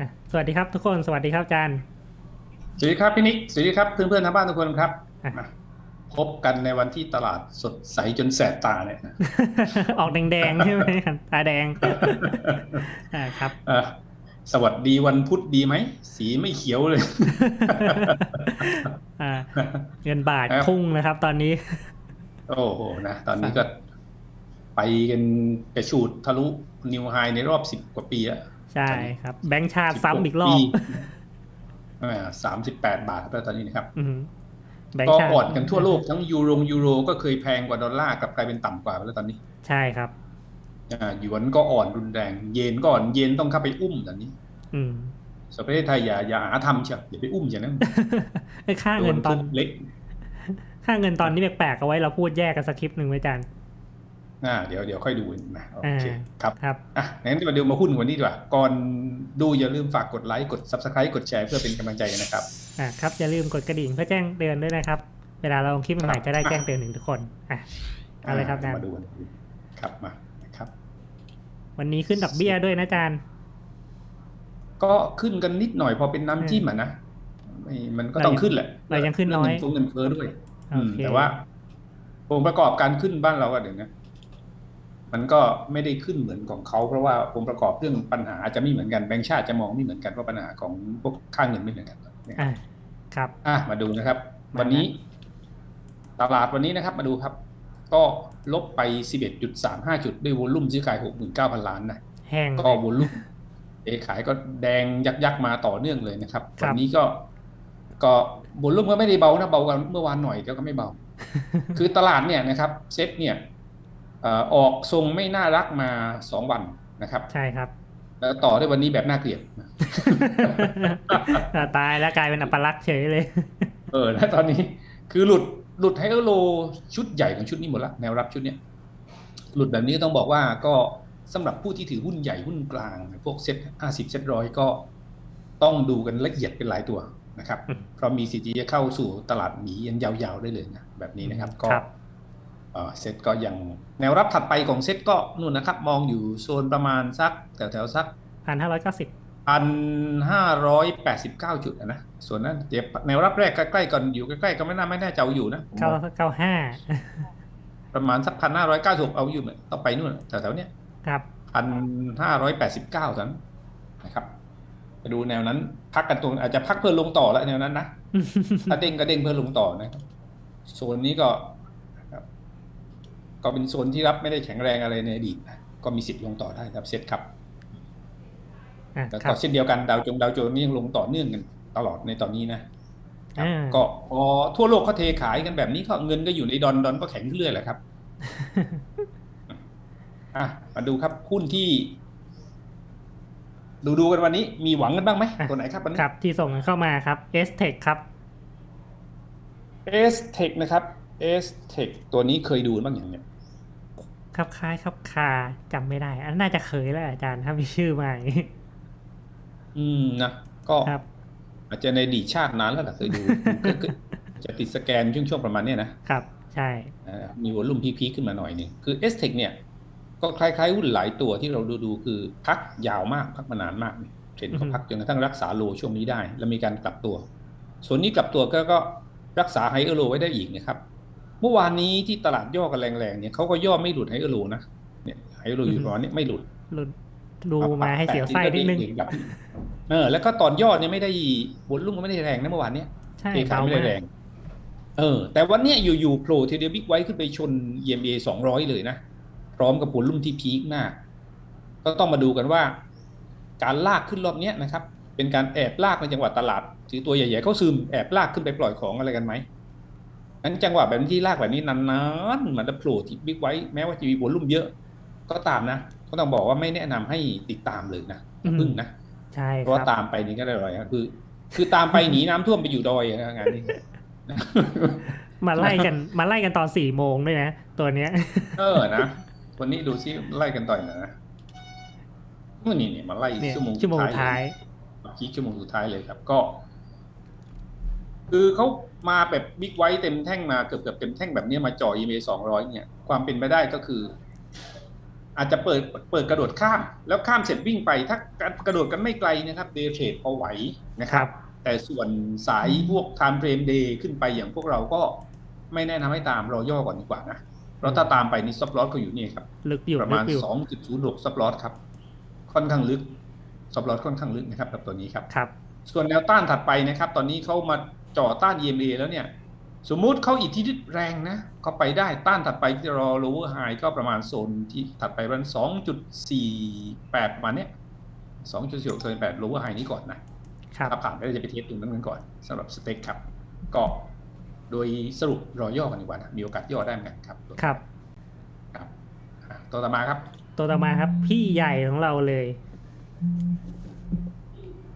อะสวัสดีครับทุกคนสวัสดีครับอาจารย์ สวัสดีครับพี่นิกสวัสดีครับเพื่อนๆทางบ้านทุกคนครับอะมาพบกันในวันที่ตลาดสดใสจนแสบตาเนี่ยนะออกแดงๆใช่ไหมตาแดงอ่าครับเอ่อสวัสดีวันพุธดีไหม สีไม่เขียวเลยอ่าเงินบาทครับพุ่งนะครับตอนนี้ โอ้โหนะ ตอนนี้ก็ไปกันกระชูดทะลุนิวไฮในรอบสิบกว่าปีอะ ใช่ครับ แบงค์ชาติซ้ำอีกรอบสามสิบแปดบาทแล้วตอนนี้นะครับอือหือแบงก็ค์ชาติอ่อนกันทั่วโลกทั้งยูโรยูโรก็เคยแพงกว่าดอลลาร์กลับกลายเป็นต่ำกว่าไปแล้วตอนนี้ ใช่ครับอ่าหยวนก็อ่อนรุนแรง เยนก็อ่อนเยนต้องเข้าไปอุ้มตอนนี้ อืมส่วนประเทศไทยอย่าอย่าหาทำเชียวอย่าไปอุ้มเชียวนะไอ้ค่าโดเงินนตอนทุบเละค่าเงินตอนนี้แปลกๆเอาไว้เราพูดแยกกันสักคลิปหนึ่งไว้อาจารย์ อ่าเดี๋ยวเดี๋ยวค่อยดูนะโอเคอ่าครับครับอะงั้นมาดูมาหุ้นวันนี้ดีกว่า ก่อนดูอย่าลืมฝากกดไลค์กด subscribe กดแชร์เพื่อเป็นกำลังใจกันนะครับอ่าครับอย่าลืมกดกระดิ่งเพื่อแจ้งเตือนด้วยนะครับ เวลาเราลงคลิปใหม่ๆจะได้แจ้งเตือนถึงทุกคนอะเอาเลยครับอาจารย์มาดูกันครับมานะครับ วันนี้ขึ้นดอกเบี้ยด้วยนะอาจารย์ก็ขึ้นกันนิดหน่อยพอเป็นน้ำจิ้มอะนะไม่มันก็ต้องขึ้นแหละเรายังขึ้นน้อยเรื่องเงินเฟ้อเงินเฟ้อด้วยโออืมเคแต่ว่าองค์ประกอบการขึ้นบ้านเราก็เดี๋ยวนะ มันก็ไม่ได้ขึ้นเหมือนของเขา เพราะว่าองค์ประกอบเรื่องปัญหาอาจจะไม่เหมือนกันแบงก์ชาติจะมองไม่เหมือนกันว่าปัญหาของพวกค่าเงินไม่เหมือนกันนะครับอะครับอะมาดูนะครับมาวันนี้ ตลาดวันนี้นะครับ มาดูครับ ก็ลบไป 11.35 จุดด้วยวอลุ่มซื้อขาย 69,000 ล้านนะแห้งก็วอลุ่มเอขายก็แดงยักยักๆมาต่อเนื่องเลยนะครับครับวันนี้ก็ ก็วอลุ่มก็ไม่ได้เบานะเบากว่าเมื่อวานหน่อยแต่ก็ไม่เบา คือตลาดเนี่ยนะครับ เซ็ตเนี่ยเอ่อออกทรงไม่น่ารักมา2วันนะครับ ใช่ครับ แล้วต่อด้วยวันนี้แบบน่าเกลียดอะตายแล้วกลายเป็นอัปลักษณ์เฉยเลย เออแล้วตอนนี้คือหลุดหลุดไฮเออร์โลชุดใหญ่ของชุดนี้หมดละแนวรับชุดเนี้ยหลุดแบบนี้ต้องบอกว่าก็สำหรับผู้ที่ถือหุ้นใหญ่หุ้นกลาง พวกเซ็ตห้าสิบเซ็ตร้อยก็ต้องดูกันละเอียดเป็นหลายตัวนะครับอืมเพราะมีสิทธิ์ที่จะเข้าสู่ตลาดหมียันยาวๆได้เลยนะแบบนี้นะครับ ก็ครับ เอ่อเซ็ตก็ยังแนวรับถัดไปของเซ็ตก็นู่นนะครับ มองอยู่โซนประมาณสักแถวๆสักพันห้าร้อยเก้าสิบพันห้าร้อยแปดสิบเก้าจุดอะนะ ส่วนนั้นเดี๋ยวแนวรับแรกใกล้ๆก่อนอยู่ใกล้ๆก็ไม่น่าไม่แน่าจะเอาอยู่นะผมเก้ามองเก้าห้าประมาณสักพันห้าร้อยเก้าสิบเอาอยู่เหมือนต่อไปนู่นแถวๆเนี้ยครับพันห้าร้อยแปดสิบเก้านั้นนะครับไปดูแนวนั้น พักกันตรงอาจจะพักเพื่อลงต่อแล้วแนวนั้นนะถ้าเด้งก็เด้งเพื่อลงต่อนะครับโซนนี้ก็นะครับ ก็เป็นโซนที่รับไม่ได้แข็งแรงอะไรในอดีตนะก็มีสิทธิ์ลงต่อได้ครับเซ็ตครับอะแล้วคก็รับเช่นเดียวกันดาวจงดาวโจนส์นี่ยังลงต่อเนื่องกันตลอดในตอนนี้นะครับอ่าก็พอทั่วโลกเขาเทขายกันแบบนี้ก็เงินก็อยู่ในดอนดอนก็แข็งขึ้นเรื่อยแหละครับอะมาดูครับหุ้นที่ ดูดูกันวันนี้ มีหวังกันบ้างไหมอะตัวไหนครับวันนี้ครับ ที่ส่งกันเข้ามาครับ S Tech ครับ S Tech นะครับ S Tech ตัวนี้เคยดูบ้างอย่างเนี้ยครับคล้ายครับคาจำไม่ได้ อันน่าจะเคยแล้วอาจารย์ถ้ามีชื่อมาอย่างนี้อืมนะก็ครับ อาจจะในอดีตชาตินานแล้วแหละเคยดูก็ก็จะติดสแกนช่วงๆประมาณเนี้ยนะครับ ใช่อ่ามีวอลุ่มพีคๆขึ้นมาหน่อยหนึงคือ s t e c h เนี่ย ก็คล้ายๆหุ้นหลายตัวที่เราดูดูๆคือพักยาวมากพักมานานมากเนี่ยเทรนด์อือฮึเขาพักจนกระทั่งรักษาโลช่วงนี้ได้ แล้วมีการกลับตัว ส่วนนี้กลับตัวก็ก็รักษาไฮเออร์โลไว้ได้อีกนะครับ เมื่อวานนี้ที่ตลาดย่อกันแรงๆเนี่ยเขาก็ย่อไม่หลุดไฮเออร์โลนะเนี่ยไฮเออร์โลอยู่ประมาณนี้ไม่หลุดหลุดดูมาให้เสียวไส้นิดนึงเกลับเออ แล้วก็ตอนย่อเนี่ยไม่ได้วอลุ่มก็ไม่ได้แรงนะเมื่อวานเนี้ยใช่เทขายเบาไม่ได้มากแรง เออ แต่วันเนี้ยอยู่ๆโผล่ทีเดียวบิ๊กไว้ขึ้นไปชน EMA 200เลยนะ พร้อมกับผลลุ่มที่พีคมากก็ต้องมาดูกันว่า การลากขึ้นรอบเนี้ยนะครับ เป็นการแอบลากในจังหวะตลาดถือตัวใหญ่ๆเข้าซึมแอบลากขึ้นไปปล่อยของอะไรกันไหม งั้นจังหวะแบบนี้ที่ลากแบบนี้นานๆมันจะโผล่ที่บิ๊กไว้แม้ว่าจะมีผลลุ่มเยอะ ก็ตามนะก็ต้องบอกว่าไม่แนะนำให้ติดตามเลยนะอย่าพึ่งนะใช่เพคราะรัว่าบตามไปนี่ก็ได้เลยครับคือ คือตามไปหนีน้ำท่วมไปอยู่ดอยอะงานนี้มาไล่กันมาไล่กันตอนสี่โมงด้วยนะตัวเนี้ย เออนะวันนี้ดูซิไล่กันต่อยหน่อยนะนู่นนี่เนี่ยมาไล่เนี่ยชั่วโมงชั่วโมงสุดท้ายคีชั่วโมงสุดท้ายเลยครับ ก็ คือเขามาแบบบิ๊กไว้เต็มแท่งมาเกือบเกือบเต็มแท่งแบบเนี้ยมาจ่อ EMA สองร้อยเนี่ยความเป็นไปได้ก็คือ อาจจะเปิดเปิดกระโดดข้าม แล้วข้ามเสร็จวิ่งไป ถ้ากระโดดกันไม่ไกลนะครับเดย์เทรดพอไหวนะคครัรับบแต่ส่วนสายพวก time frame day ขึ้นไปอย่างพวกเราก็ไม่แนะนำให้ตามรอย่อก่อนดีกว่านะเพราะถ้าตามไปนี่ซับลอสก็อยู่นี่ครับลึกอยู่ประลึมาณกอยู่2.06ซับลอสครับ ค่อนข้างลึกซับลอสค่อนข้างลึกนะครับกับตัวนี้ครับครับ ส่วนแนวต้านถัดไปนะครับ ตอนนี้เขามา จ่อต้าน EMA แล้วเนี่ย สมมุติเขาอิทธิฤทธิ์แรงนะเขาไปได้ต้านถัดไปที่รอ lower high ก็ประมาณโซนที่ถัดไปประมาณ2.48ประมาณเนี้ย2.46โซน8 lower high นี้ก่อนนะครับถ้าผ่านก็จะไปเทสตรงนั้นกันก่อนสำหรับสเต็กครับก็โดยสรุปรอย่อกันดีกว่านะมีโอกาสย่อได้เหมือนกันครับ ครับ ครับอะตัวต่อมาครับ ตัวต่อมาครับ พี่ใหญ่ของเราเลย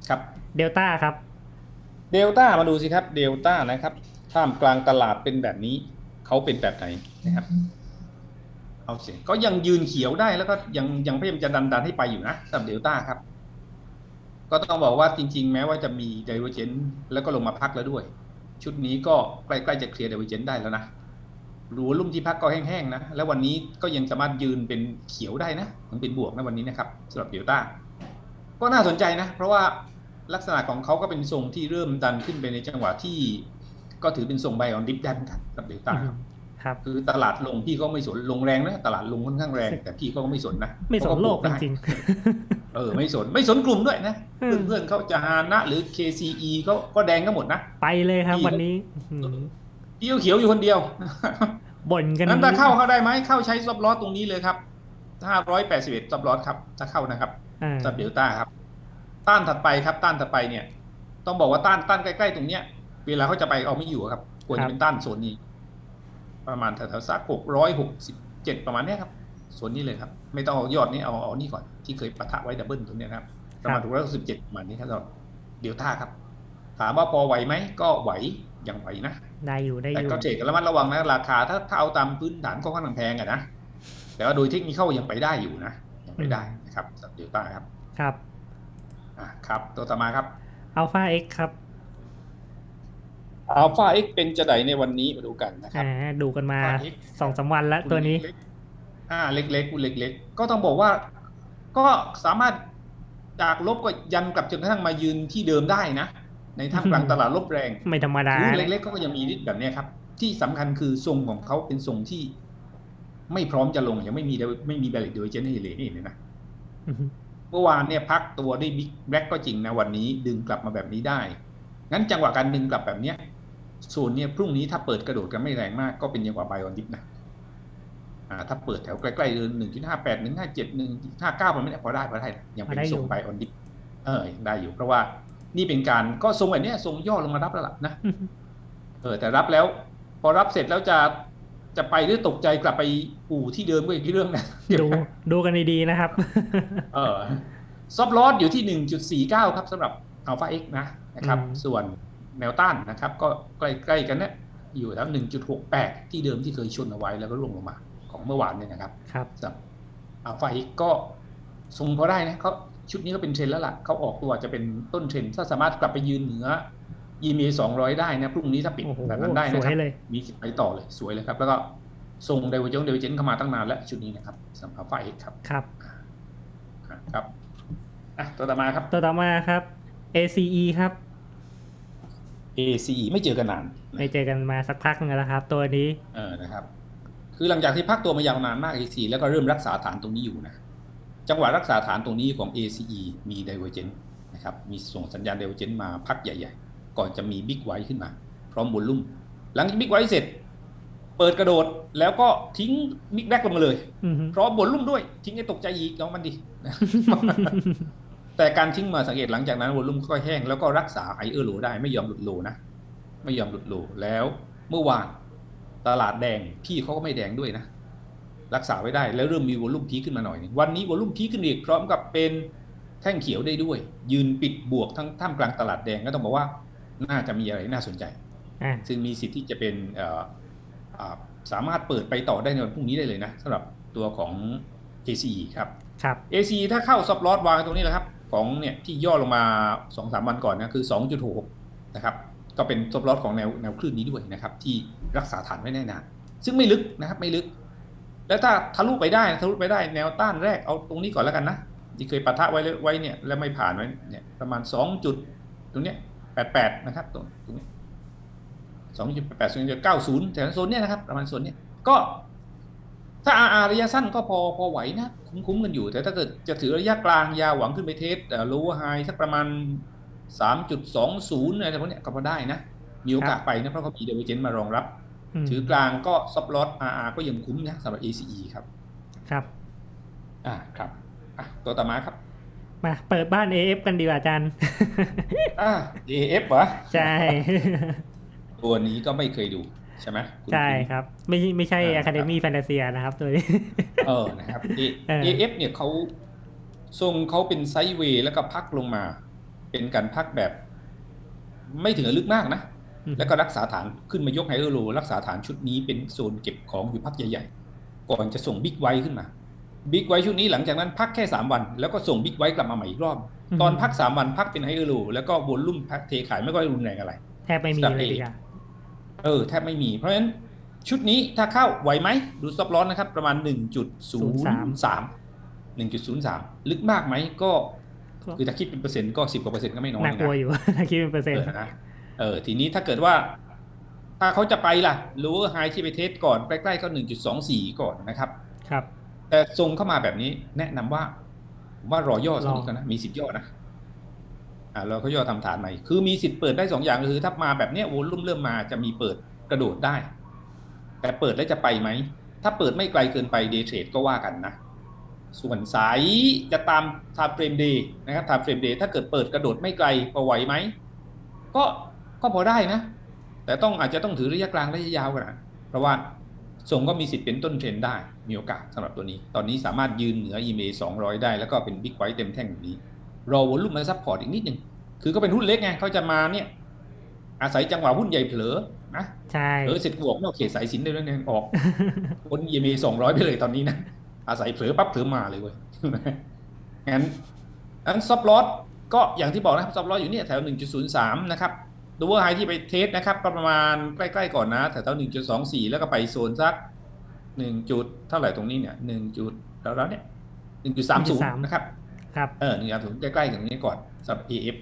ครับ เดลต้าครับ เดลต้ามาดูสิครับเดลต้านะครับท่ามกลางตลาดเป็นแบบนี้ เขาเป็นแบบไหนนะครับ เอาเสียก็ยังยืนเขียวได้แล้วก็ยังยังพยายามจะดันดันให้ไปอยู่นะสำหรับเดลต้าครับ ก็ต้องบอกว่าจริง ๆ แม้ว่าจะมี d i v e r g e n c e แล้วก็ลงมาพักแล้วด้วย ชุดนี้ก็ใกล้ๆจะเคลียร์ d i v e r g e n c e ได้แล้วนะรูลุ่มที่พักก็แห้งๆนะ แล้ววันนี้ก็ยังสามารถยืนเป็นเขียวได้นะถึงเป็นบวกนะวันนี้นะครับสำหรับเดลต้าก็น่าสนใจนะ เพราะว่า ลักษณะของเขาก็เป็นทรงที่เริ่มดันขึ้นไปในจังหวะที่ ก็ถือเป็นทรงไบออนดิฟดันกันกับเดลต้าครับครับคือตลาดลงพี่ก็ไม่สนลงแรงนะตลาดลงค่อนข้างแรง แต่พี่ก็ไม่สนนะไม่สนโลกจริงเออไม่สนไม่สนกลุ่มด้วยนะอืมเพื่อนๆเขาจะฮานะหรือ KCE ก็ก็แดงกันหมมดนะๆไปเลยครับวันนี้อื้อหือพี่ก็เขียวอยู่คนเดียว บ่นกันนั้นถ้าเข้าเข้าได้ไหมเข้าใช้ซับลอสตรงนี้เลยครับ581ซับลอสครับถ้าเข้านะครับอ่าซับเดลต้าครับ ต้านถัดไปครับ ต้านถัดไปเนี่ย ต้องบอกว่าต้านต้านใกล้ๆตรงเนี้ย เวลาเขาจะไปเอาไม่อยู่ครับควรจะเป็นต้านโซนนี้ ประมาณแถวๆสักหกร้อยหกสิบเจ็ดประมาณเนี้ยครับโซนนี้เลยครับ ไม่ต้องเอายอดนี้เอาเอานี่ก่อนที่เคยปะทะไว้ดับเบิลตรงเนี้ยนะครับประมาณหกร้อยสิบเจ็ดประมาณนี้ครับสำหรับเดลต้าครับ ถามว่าพอไหวไหมก็ไหวยังไหวนะได้อยู่ได้อแต่ยู่ก็เทรดกันระมัดระวังนะราคาถ้าถ้าเอาตามพื้นฐานก็ค่อนข้างแพงอะนะแต่ว่าโดยเทคนิคเข้ายังไปได้อยู่นะยังไปได้นะครับสำหรับเดลต้าครับครับ อะครับ ตัวต่อมาครับอัลฟาเอ็กครับอัลฟาเอ็กเป็นจะไดในวันนี้มาดูกันนะครับอ่าดูกันมา Alpha X สองสามวันแล้วตัวนี้เล็กๆอ่า เล็กๆคุณเล็ก ๆ ก็ต้องบอกว่า ก็สามารถจากลบก็ยันกลับจนกระทั่งมายืนที่เดิมได้นะ ในท่ามกลางตลาดลบแรง ไม่ธรรมดารูเล็กๆก็ยังมีฤทธิ์แบบเนี้ยครับ ที่สำคัญคือทรงของเขาเป็นทรงที่ ไม่พร้อมจะลงยังไม่มีไม่มีแบลลิดโดยเจนให้เลยนี่เห็นไหมอือหือ เมื่อวานเนี่ยพักตัวด้วยบิ๊กแบล็กก็จริงนะวันนี้ดึงกลับมาแบบนี้ได้ งั้นจังหวะการดึงกลับแบบเนี้ยส่วนเนี่ยพรุ่งนี้ถ้าเปิดกระโดดกันไม่แรงมากก็เป็นจังหวะไบออนดิฟนะอ่าถ้าเปิดแถวใกล้ๆเดินหนึ่งจุดห้าแปดหนึ่งห้าเจ็ดหนึ่งห้าเก้ามันไม่ได้พอได้พอได้นะยังเป็นทรงไบออนดิฟเออยังได้อยู่เพราะว่านี่เป็นการก็ทรงแบบเนี้ยทรงย่อลงมารับแล้วล่ะนะอือหือเออแต่รับแล้ว พอรับเสร็จแล้วจะ จะไปหรือตกใจกลับไปอู่ที่เดิมก็อีกเรื่องนะดูดูกันดีๆนะครับ เออซับลอสอยู่ที่ 1.49 ครับสำหรับ Alpha X นะนะครับอืมส่วนแนวต้านนะครับ ก็ใกล้ๆกันเนี่ยอยู่แล้ว 1.68 ที่เดิมที่เคยชนเอาไว้แล้วก็ร่วงลงมา ของเมื่อวานเนี่ยนะครับครับสำหรับ Alpha X ก็ทรงพอได้นะเขาชุดนี้ก็เป็นเทรนด์แล้วล่ะเขาออกตัวจะเป็นต้นเทรนด์ถ้าสามารถกลับไปยืนเหนือ EMA 200ได้นะพรุ่งนี้ถ้าปิดโอ้โหแบบนั้นได้สนะวครัยบเลยมีสิทธิ์ไปต่อเลยสวยเลยครับ แล้วก็ส่งไดเวอร์เจนเดเวอร์เจนเข้ามาตั้งนานแล้วชุดนี้นะครับสำหรับ Alpha X ครับครับอะครับอะตัวต่อมาครับ ตัวต่อมาครับ ACE ครับ ACE ไม่เจอกันนาน ไม่เจอกันมาสักพักนึงแล้วครับ ตัวนี้เออนะครับ คือหลังจากที่พักตัวมายาวนานมาก ACE แล้วก็เริ่มรักษาฐานตรงนี้อยู่นะจังหวะรักษาฐานตรงนี้ของ ACE มี Divergent นะครับมีส่งสัญญาณ Divergent มาพักใหญ่ๆ ก่อนจะมี Big White ขึ้นมา พร้อมบนลุ่ม หลังจาก Big White เสร็จ เปิดกระโดดแล้วก็ทิ้ง Big Black ลงมาเลยอือหือพร้อมบนลุ่มด้วย ทิ้งให้ตกใจอีกน้องมันดิแต่การทิ้งมาสังเกตหลังจากนั้นวอลุ่มค่อยแห้งแล้วก็รักษาไอเออร์โลได้ไม่ยอมหลุดโลนะ ไม่ยอมหลุดโลแล้วเมื่อวานตลาดแดงพี่เขาก็ไม่แดงด้วยนะ รักษาไว้ได้แล้วเริ่มมีวอลุ่มพีคขึ้นมาหน่อยหนึงวันนี้วอลุ่มพีคขึ้นอีกพร้อมกับเป็นแท่งเขียวได้ด้วย ยืนปิดบวกทั้งท่ามกลางตลาดแดงก็ต้องบอกว่า น่าจะมีอะไรน่าสนใจอ่าซึ่งมีสิทธิ์ที่จะเป็นเอ่ออ่าสามารถเปิดไปต่อได้ในวันพรุ่งนี้ได้เลยนะสำหรับตัวของ KCE ครับครับ AC ถ้าเข้าซับลอสวางตรงนี้แหละครับ ของเนี่ยที่ย่อลงมา2อสวันก่อนนะคือ 2.66นะครับ ก็เป็นซับลอสของแนวแนวคลื่นนี้ด้วยนะครับ ที่รักษาฐานไว้แน่นานซึ่งไม่ลึกนะครับไม่ลึก แล้วถ้าทะลุไปได้ทะลุไปได้แนวต้านแรกเอาตรงนี้ก่อนแล้วกันนะที่เคยปะทะไว้เลยไว้เนี่ยแล้วไม่ผ่านไว้เนี่ยประมาณสองจุดตรงเนี้ย แปดแปดนะครับตรงตรงนี้สองจุดแปดแปดสองจุดเก้าศูนย์แถวโซนเนี้ยนะครับประมาณโซนเนี้ยก็ถ้า RR ระยะสั้นก็พอพอไหวนะ คุ้มๆกันอยู่ แต่ถ้าเกิดจะถือระยะกลางยาวหวังขึ้นไปเทสโลว์ไฮสักประมาณ 3.20อะไรพวกเนี้ยก็พอได้นะ มีโอกาสไปนะ เพราะเขามีเดเวเจนมารองรับมถือกลางก็ซับลอต RR ก็ยังคุ้มนะสำหรับ ACE ครับ ครับ อ่าครับอะตัวต่อมาครับ มาเปิดบ้าน AF กันดีกว่าอาจารย์อ่า AF เหรอ ใช่ ตัวนี้ก็ไม่เคยดูใช่ไหมคุณใช่ครับ ไม่ไม่ใช่อ่า Academy Fantasia นะครับตัวนี้เออนะครับ A- เออ AF เนี่ยเขาทรงเขาเป็นไซด์เวย์แล้วก็พักลงมา เป็นการพักแบบ ไม่ถึงกับลึกมากนะอืมแล้วก็รักษาฐานขึ้นมายกไฮเออร์โลรักษาฐานชุดนี้เป็นโซนเก็บของอยู่พักใหญ่ๆ ก่อนจะส่งบิ๊กไวขึ้นมา บิ๊กไวชุดนี้หลังจากนั้นพักแค่ 3 วัน แล้วก็ส่งบิ๊กไวกลับมาใหม่อีกรอบ ตอนพัก 3 วันพักเป็นไฮเออร์โลแล้วก็วอลลุ่มพักเทขายไม่ค่อยรุนแรงอะไร แทบไม่มีสำหรับเลย A ดีกว่าเออแทบไม่มี เพราะฉะนั้นชุดนี้ถ้าเข้าไหวไหมดูซับร้อนนะครับ ประมาณ 1.03 1.03 ลึกมากไหมก็ก็คือถ้าคิดเป็นเปอร์เซ็นต์ก็10กว่าเปอร์เซ็นต์ก็ไม่น้อยน่ากลัวนะอยู่ถ้าคิดเป็นเปอร์เซ็นเอต์อนะเออทีนี้ถ้าเกิดว่าถ้าเขาจะไปล่ะ lower high ที่ไปเทสก่อนใกล้ๆก็1.24 ก่อนนะครับ ครับ แต่ทรงเข้ามาแบบนี้ แนะนำว่าผมว่ารอย่อสักนิดก่อนนะมีสิทธิ์ย่อนะอ่าเราก็ย่อทำฐานใหม่คือมีสิทธิ์เปิดได้สองอย่างก็คือถ้ามาแบบเนี้ยวอลุ่มเริ่มมาจะมีเปิดกระโดดได้ แต่เปิดแล้วจะไปไหมถ้าเปิดไม่ไกลเกินไปเดย์เทรดก็ว่ากันนะส่วนสายจะตามทาเฟรมเดย์นะครับทาเฟรมเดย์ถ้าเกิดเปิดกระโดดไม่ไกลพอไหวไหมก็ก็พอได้นะ แต่ต้องอาจจะต้องถือระยะกลางระยะยาวกันนะเพราะว่าทรงก็มีสิทธิ์เป็นต้นเทรนได้ มีโอกาสสำหรับตัวนี้ ตอนนี้สามารถยืนเหนือ EMA 200 ได้ แล้วก็เป็นบิ๊กไวท์เต็มแท่งแบบนี้ รอวอลลุ่มมาซัพพอร์ตอีกนิดนึงคือก็เป็นหุ้นเล็กไงเขาจะมาเนี่ย อาศัยจังหวะหุ้นใหญ่เผลอนะใช่เออเสร็จบวกนอกเขตสายสินได้แล้วเนี่ยออกบน EMA 200 ไปเลยตอนนี้นะ อาศัยเผลอปั๊บเผลอมาเลยเว้ยงั้นอันซับลอตก็อย่างที่บอกนะครับซับลอตอยู่เนี่ยแถว 1.03 นะครับดูว่าไฮที่ไปเทสนะครับก็ประมาณใกล้ๆก่อนนะแถวๆ1.24 แล้วก็ไปโซนสัก 1จุดเท่าไหร่ตรงนี้เนี่ย1จุดแล้วๆเนี่ย1.30นะครับครับเออหนึ่งอย่างถึงใกล้ๆถึงนี้ก่อนสำหรับ AF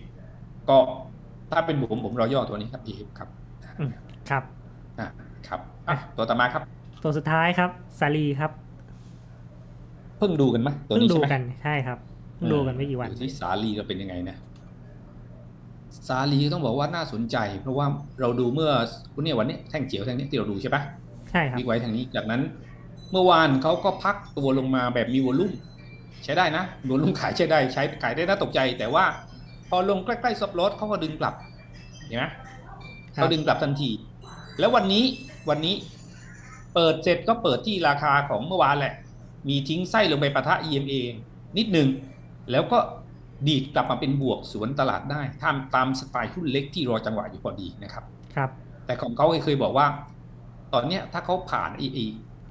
ก็ถ้าเป็นผมผมรอย่อตัวนี้ครับ AF ครับอืมครับอะครับอะตัวต่อมาครับ ตัวสุดท้ายครับซารีครับ เพิ่งดูกันไหมตัวเพิ่งนี้ดูใช่ไหมกันใช่ครับเพิ่งดูกันไม่กี่วันดูที่สาลีเราเป็นยังไงนะสาลีต้องบอกว่าน่าสนใจ เพราะว่าเราดูเมื่อวันนี้วันนี้แท่งเจียวแท่งนี้ที่เราดูใช่ปะ ใช่ครับบิ๊กไว้ทางนี้จากนั้นเมื่อวานเขาก็พักตัวลงมาแบบมีวอลลุ่มใช้ได้นะวอลลุ่มขายใช้ได้ใช้ขายได้น่าตกใจ แต่ว่าพอลงใกล้ๆซับลอตเขาก็ดึงกลับเห็นไหมครับเขาดึงกลับทันที แล้ววันนี้วันนี้เปิดเสร็จก็เปิดที่ราคาของเมื่อวานแหละ มีทิ้งไส้ลงไปปะทะ EMA นิดหนึ่งแล้วก็ดีดกลับมาเป็นบวกสวนตลาดได้ตามตามสไตล์หุ้นเล็กที่รอจังหวะอยู่พอดีนะครับ ครับ แต่ของเขาเคยบอกว่า ตอนเนี้ยถ้าเขาผ่านไอ้ไอ้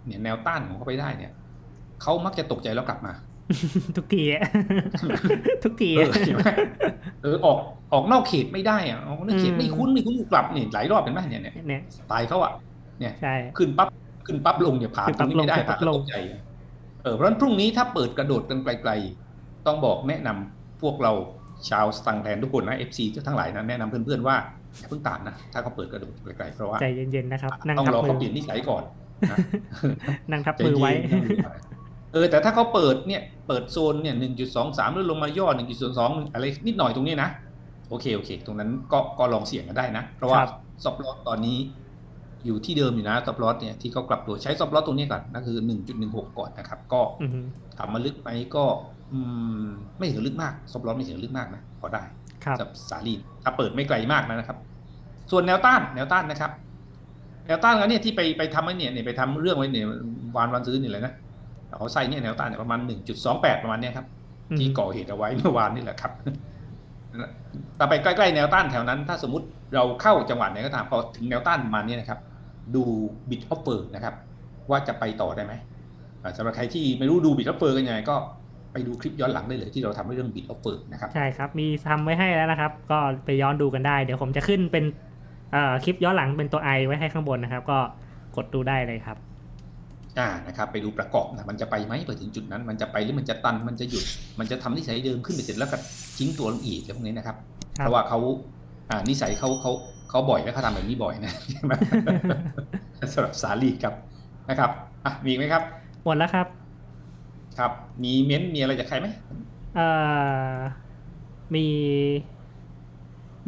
เนี่ยแนวต้านของเขาไปได้เนี่ยเขามักจะตกใจแล้วกลับมา ทุกทีอะทุกทีเออะอใช่ไหมเออออกออกนอกเขตไม่ได้อะออกนอกเขตอืมไม่คุ้นไม่คุ้นกลับนี่หลายรอบเป็นไหมเนี่ยเนี่ยเนี่ยสไตล์เขาอะเนี่ยใช่ขึ้นปั๊บขึ้นปั๊บลงเนี่ยผ่านขึ้นตรปั๊งบนี้ไม่ได้ลงผ่านขึ้นปั๊บแล้วลงตกใจเออเพราะฉะนั้นพรุ่งนี้ถ้าเปิดกระโดดกันไกลๆ ต้องบอกแนะนำพวกเราชาวสตังแทนทุกคนนะ FC ทั้งหลายนะแนะนำเพื่อนๆว่า อย่าเพิ่งตามนะ ถ้าเขาเปิดกระโดดไกลๆเพราะว่าใจเย็นๆนะครับนั่งต้องทับรอมืเขาอเปลี่ยนนิสัยก่อนนะนั่งทับมือไว้ใจเย็นเออ แต่ถ้าเขาเปิดเนี่ยเปิดโซนเนี่ยหนึ่งจุดสองสามหรือลงมาย่อหนึ่งจุดสองอะไรนิดหน่อยตรงนี้นะโอเคโอเค ตรงนั้นก็ก็ลองเสี่ยงกันได้นะ เพราะว่าครับซับลอตตอนนี้อยู่ที่เดิมอยู่นะซับลอตเนี่ยที่เขากลับตัวใช้ซับลอตตรงนี้ก่อนนั่นคือหนึ่งจุดหนึ่งหกก่อนนะครับ ก็อือฮึถามมาลึกไหมก็ อืม ไม่ถึงลึกมากซับลอตไม่ถึงลึกมากนะพอได้ครับ สำหรับสาลีถ้าเปิดไม่ไกลมากนะครับ ส่วนแนวต้านแนวต้านนะครับ แนวต้านแล้วเนี่ยที่ไปไปทำไว้เนี่ยเนี่ยไปทำเรื่องไว้เนี่ยวานวันซื้อนี่เลยนะเอาไส้เนี่ยแนวต้านเนี่ยประมาณหนึ่งจุดสองแปดประมาณเนี้ยครับอืมที่ก่อเหตุเอาไว้เมื่อวานนี่แหละครับต่อไปใกล้ๆแนวต้านแถวนั้น ถ้าสมมติเราเข้าจังหวะไหนก็ตามพอถึงแนวต้านประมาณนี้นะครับ ดูบิดออฟเฟอร์นะครับ ว่าจะไปต่อได้ไหมอ่าสำหรับใครที่ไม่รู้ดูบิดออฟเฟอร์กันยังไงก็ ไปดูคลิปย้อนหลังได้เลยที่เราทำเรื่องบิดออฟเฟอร์นะครับ ใช่ครับ มีทำไว้ให้แล้วนะครับ ก็ไปย้อนดูกันได้ เดี๋ยวผมจะขึ้นเป็นเอ่อคลิปย้อนหลังเป็นตัวไอไว้ให้ข้างบนนะครับ ก็กดดูได้เลยครับอ่านะครับไปดูประกอบนะมันจะไปไหมไปถึงจุดนั้น มันจะไปหรือมันจะตันมันจะหยุด มันจะทำนิสัยเดิมขึ้นไปเสร็จแล้วก็ทิ้งตัวลงอีกอะไรพวกนี้นะครับครัเพบราะว่าเขาอ่านิสัยเขาเขาเขาบ่อยแล้วเขาทำแบบนี้บ่อยนะใช่ไหมสำหรับสาลีครับนะครับอะมีอีกไหมครับหมดแล้วครับ ครับ มีเม้นต์มีอะไรจากใครไหมเอ่อมี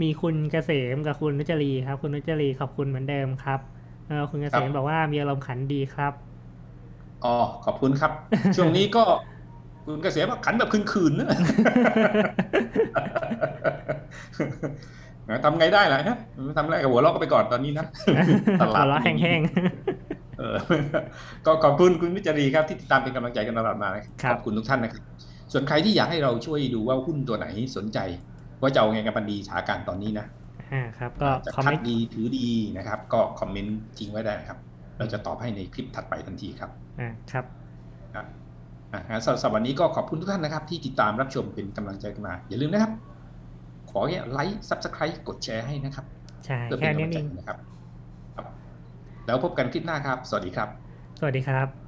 มีคุณเกษมกับคุณนุจรีครับ คุณนุจรีขอบคุณเหมือนเดิมครับเออคุณเกษมบอกว่ามีอารมณ์ขันดีครับอ๋อขอบคุณครับ ช่วงนี้ก็คุณเกษมว่าขันแบบคืนๆนะทำไงได้ล่ะฮะทำอะไรกับหัวเราะก็ไปก่อนตอนนี้นะตลาดหัวเราะแห้งเออ ก็ขอบคุณคุณวิจารีครับที่ติดตามเป็นกำลังใจกันตลอดมานะครับขอบคุณทุกท่านนะครับส่วนใครที่อยากให้เราช่วยดูว่าหุ้นตัวไหนสนใจ ว่าจะเอาไงกับบันดีสถานการณ์ตอนนี้นะๆอ่าครับก็จะคอมคัเมดนต์ดีถือดีนะครับ ก็คอมเมนต์ทิ้งไว้ได้นะครับ เราจะตอบให้ในคลิปถัดไปทันทีครับอ่าครับครับอะงั้นสำหรับวันนี้ก็ขอบคุณทุกท่านนะครับ ที่ติดตามรับชมเป็นกำลังใจกันมา อย่าลืมนะครับ ขอแค่ไลค์ซับสไครต์กดแชร์ให้นะครับใช่เพื่อเป็แค่นกำนี้ลังใจเองนะครับครับ แล้วพบกันคลิปหน้าครับ สวัสดีครับ สวัสดีครับ